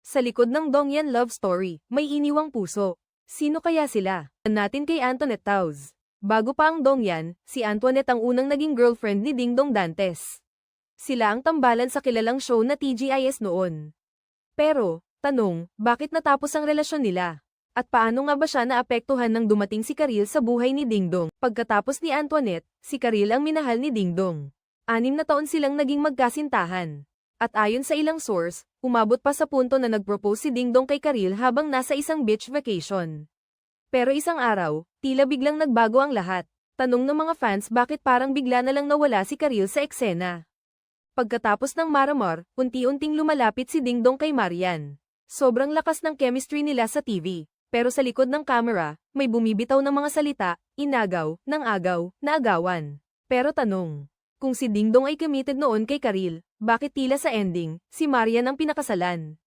Sa likod ng Dongyan love story, may iniwang puso. Sino kaya sila? Natin kay Antoinette Tauz. Bago pa ang Dongyan, si Antoinette ang unang naging girlfriend ni Dingdong Dantes. Sila ang tambalan sa kilalang show na TGIS noon. Pero, tanong, bakit natapos ang relasyon nila? At paano nga ba siya naapektuhan nang dumating si Karil sa buhay ni Dingdong? Pagkatapos ni Antoinette, si Karil ang minahal ni Dingdong. Anim na taon silang naging magkasintahan. At ayon sa ilang source, umabot pa sa punto na nag-propose si Dingdong kay Karil habang nasa isang beach vacation. Pero isang araw, tila biglang nagbago ang lahat. Tanong ng mga fans bakit parang bigla na lang nawala si Karil sa eksena. Pagkatapos ng Maramar, unti-unting lumalapit si Dingdong kay Marian. Sobrang lakas ng chemistry nila sa TV. Pero sa likod ng camera, may bumibitaw ng mga salita, inagaw, ng agaw, na agawan. Pero tanong, kung si Dingdong ay committed noon kay Karil, bakit tila sa ending, si Marian ang pinakasalan?